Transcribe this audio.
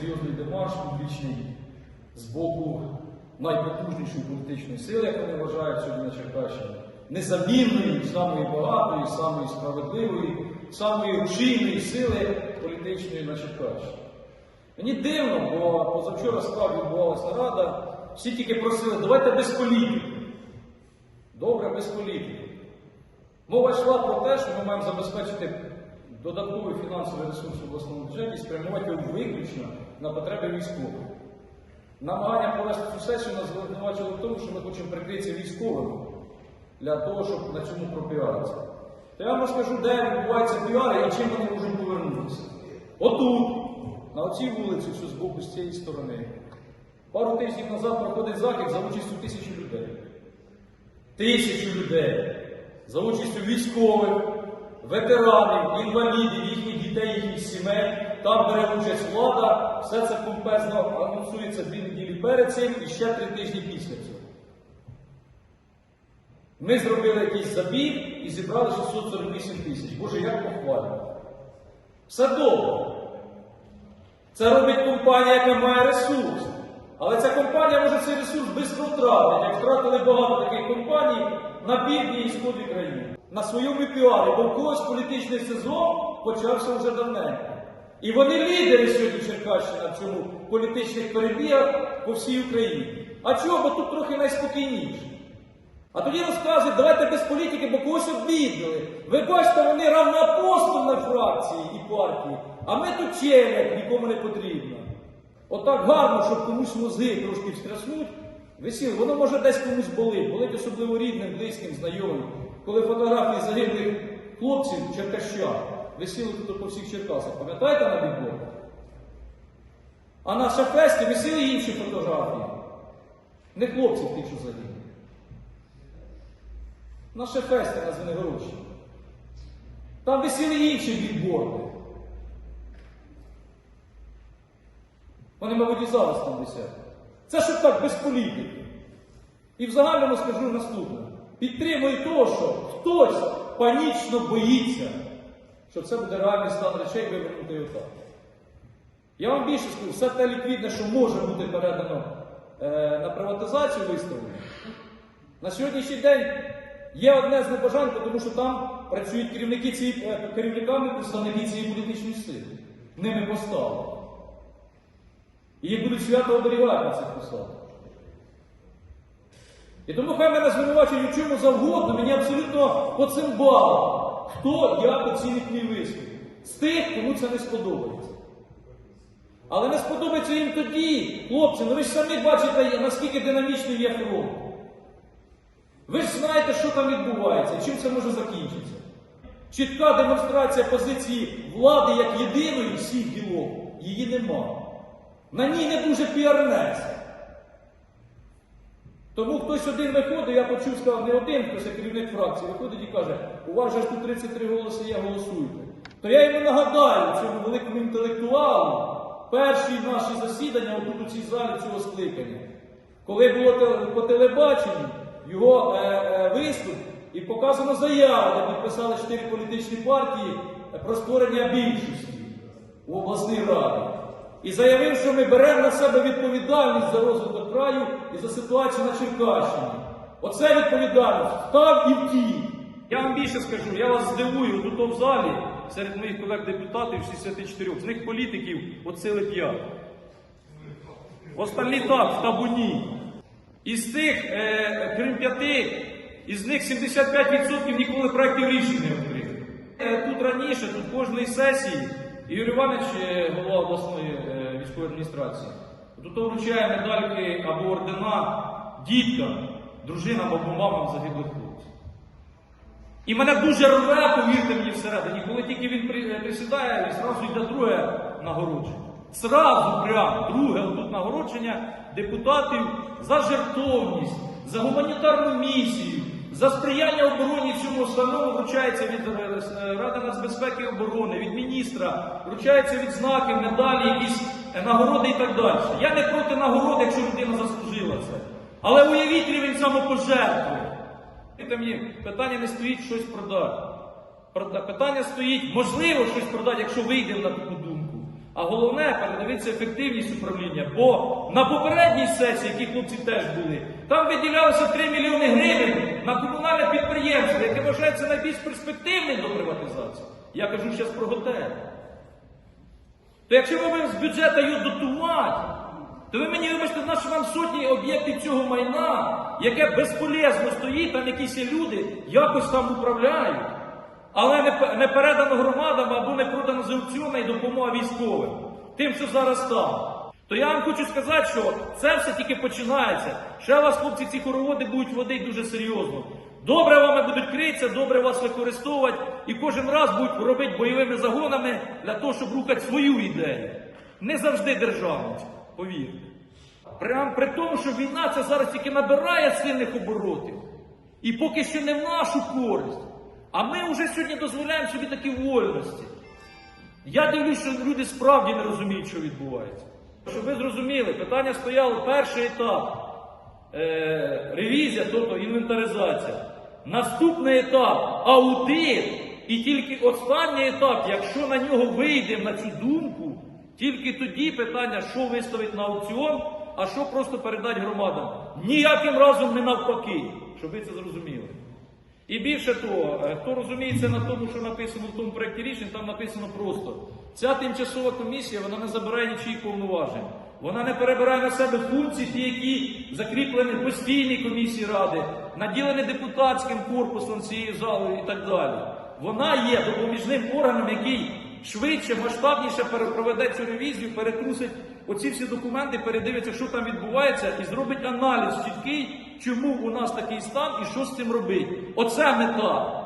серйозний демарш публічний з боку найпотужнішої політичної сили, як вони вважають сьогодні на Черкащині, незамінної, самої багатої, самої справедливої, самої рушійної сили політичної на Черкащині. Мені дивно, бо позавчора справді відбувалася нарада, всі тільки просили, давайте без політики. Добре, без політики. Мова йшла про те, що ми маємо забезпечити додатковий фінансовий ресурс в обласному бюджеті спрямувати виключно на потреби військових. Намагання провести цю сесію нас звинувачили в тому, що ми хочемо прикритися військовими для того, щоб на цьому пропіаритися. То я вам розкажу, де відбуваються піари і чим вони можуть повернутися. Отут, на оцій вулиці, що з боку з цієї сторони, пару тижнів назад проходить захід за участю тисячі людей. Тисячу людей за участю військових, ветеранів, інвалідів, їхніх дітей, їхніх сімей. Там бере участь влада, все це помпезно анонсується дві неділі перед цим і ще три тижні після цього. Ми зробили якийсь забіг і зібрали 648 тисяч. Боже, як похвально. Все добре. Це робить компанія, яка має ресурс. Але ця компанія може цей ресурс швидко втратити, як втратили багато таких компаній на півдні і сході країни. На своєму піарі, бо в когось політичний сезон почався вже давненько. І вони лідери сьогодні Черкащина в цьому політичних перебігах по всій Україні. А чого? Бо тут трохи найспокійніше. А тоді розказують, давайте без політики, бо когось обідали. Ви бачите, вони равноапостольні фракції і партії, а ми тут челядь, нікому не потрібно. Отак гарно, щоб комусь мозги трошки встряснуть, весіло, воно може десь комусь болить, болить особливо рідним, близьким, знайомим. Коли фотографії загиблих хлопців Черкащан висіли тут по всіх Черкасах, пам'ятаєте на бікбордах? А на шафесті висіли інші фотографії. Не хлопців тих, що загинули. На шефесті на Звенигородщині. Там висіли інші бікборди. Вони, мабуть, і зараз там висять. Це щоб так без політики. І в загальному скажу наступне. Підтримую того, що хтось панічно боїться, що це буде реальний стан речей вивернути отак. Я вам більше скажу, все те ліквідне, що може бути передано е, на приватизацію виставлено, на сьогоднішній день є одне з небажань, тому що там працюють керівники цієї, е, керівниками представники цієї політичної сили. Ними поставлені. І їх будуть свято оберігати на цих посадах. І тому хай мене звинувачують у чому завгодно, мені абсолютно по цим балам, хто як оцінить мій виступ. З тих, кому це не сподобається. Але не сподобається їм тоді, хлопці, ну ви ж самі бачите, наскільки динамічний є фронт. Ви ж знаєте, що там відбувається, чим це може закінчитися. Чітка демонстрація позиції влади як єдиної всіх гілок, її немає. На ній не дуже піарнеться. Тому хтось один виходить, я почув, сказав, не один, хтось як керівник фракції, виходить і каже, у вас же ж тут 33 голоси є, голосуйте. То я йому нагадаю, цьому великому інтелектуалу, перші наші засідання отут у цій залі цього скликання. Коли було по телебаченню його е, е, виступ і показано заяву, де підписали чотири політичні партії е, про створення більшості у обласній раді. І заявив, що ми беремо на себе відповідальність за розвиток краю і за ситуацію на Черкащині. Оце відповідальність. Встав і втік. Я вам більше скажу, я вас здивую, тут в залі, серед моїх колег-депутатів 64, з них політиків от сили 5. Остальні так, в табуні. Із цих, е, крім п'яти, із них 75% ніколи проєктів рішень не отримали. Е, Тут раніше, тут кожної сесії, Ігор Іванович, е, голова обласної е, військової адміністрації, тут вручає медальки або ордена діткам, дружинам або мамам загиблих хлопців. І мене дуже рве, повірте мені всередині, коли тільки він е, присідає, і зразу йде друге нагородження. Зразу прям друге тут нагородження депутатів за жертовність, за гуманітарну місію, за сприяння обороні цьому установу вручається від е, е, Ради нацбезпеки і оборони, від міністра, вручається відзнаки, медалі, якісь е, нагороди і так далі. Я не проти нагород, якщо людина заслужила це. Але уявіть рівень самопожертви. Питання не стоїть щось продати. Питання стоїть, можливо, щось продати, якщо вийдемо на таку думку. А головне передивитися ефективність управління. Бо на попередній сесії, які хлопці теж були, там виділялося 3 мільйони гривень на комунальне підприємство, яке вважається найбільш перспективним до приватизації. Я кажу зараз про готель. То якщо ми будемо з бюджету його дотувати, то ви мені вибачте, наші вам сотні об'єктів цього майна, яке безполезно стоїть, там якісь люди якось там управляють, але не, передано громадам або не продано з аукціону і допомога військовим, тим, що зараз там. То я вам хочу сказати, що це все тільки починається. Ще вас, хлопці, ці хороводи будуть водити дуже серйозно. Добре вами будуть критися, добре вас використовувати і кожен раз будуть робити бойовими загонами для того, щоб рухати свою ідею. Не завжди державницьку, повірте. Прям при тому, що війна це зараз тільки набирає сильних оборотів. І поки що не в нашу користь. А ми вже сьогодні дозволяємо собі такі вольності. Я дивлюсь, що люди справді не розуміють, що відбувається. Щоб ви зрозуміли, питання стояло перший етап е, ревізія, тобто інвентаризація. Наступний етап аудит. І тільки останній етап, якщо на нього вийдемо на цю думку, тільки тоді питання, що виставити на аукціон, а що просто передати громадам. Ніяким разом не навпаки, щоб ви це зрозуміли. І більше того, е, хто розуміється на тому, що написано в тому проєкті рішень, там написано просто: ця тимчасова комісія вона не забирає нічиїх повноважень. Вона не перебирає на себе функції, ті, які закріплені в постійній комісії ради, наділені депутатським корпусом цієї зали і так далі. Вона є допоміжним органом, який швидше, масштабніше пере- проведе цю ревізію, перетрусить оці всі документи, передивиться, що там відбувається, і зробить аналіз чіткий, чому у нас такий стан і що з цим робити. Оце мета.